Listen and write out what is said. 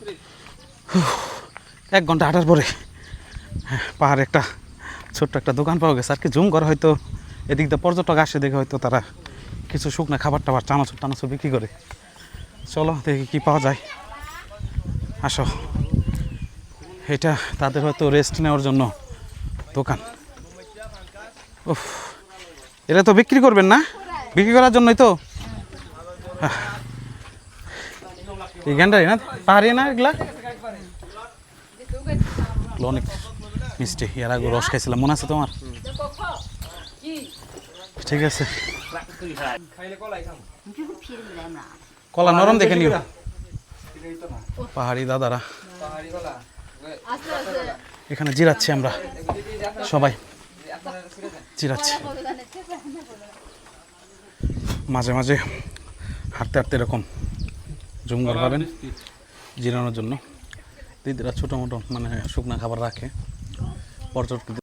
এক ঘণ্টা হাঁটার পরে হ্যাঁ, পাহাড়ে একটা ছোট্ট একটা দোকান পাওয়া গেছে। আর কি জুম করা হয়তো এদিক দিয়ে পর্যটক আসে দেখে হয়তো তারা কিছু শুকনো খাবার টাবার চানাচুর টানাচুর বিক্রি করে। চলো দেখি কি পাওয়া যায়। আসো। এটা তাদের হয়তো রেস্ট নেওয়ার জন্য দোকান। উফ এটা তো বিক্রি করবেন না? বিক্রি করার জন্যই তো? আহ। এই গানটাই না? পাহাড়ি না এগুলা? অনেক মিষ্টি, এর আগে রস খাইছিলাম। মনে আছে তোমার? ঠিক আছে। কলা নরম দেখে নিও। পাহাড়ি দাদারা। এখানে জিরাচ্ছি আমরা। সবাই। জিরাচ্ছি। মাঝে মাঝে হাঁটতে হাঁটতে এরকম জুমঘর পাবেন জিরানোর জন্য। দিদিরা ছোটো মোটো মানে শুকনো খাবার রাখে। পর্যটক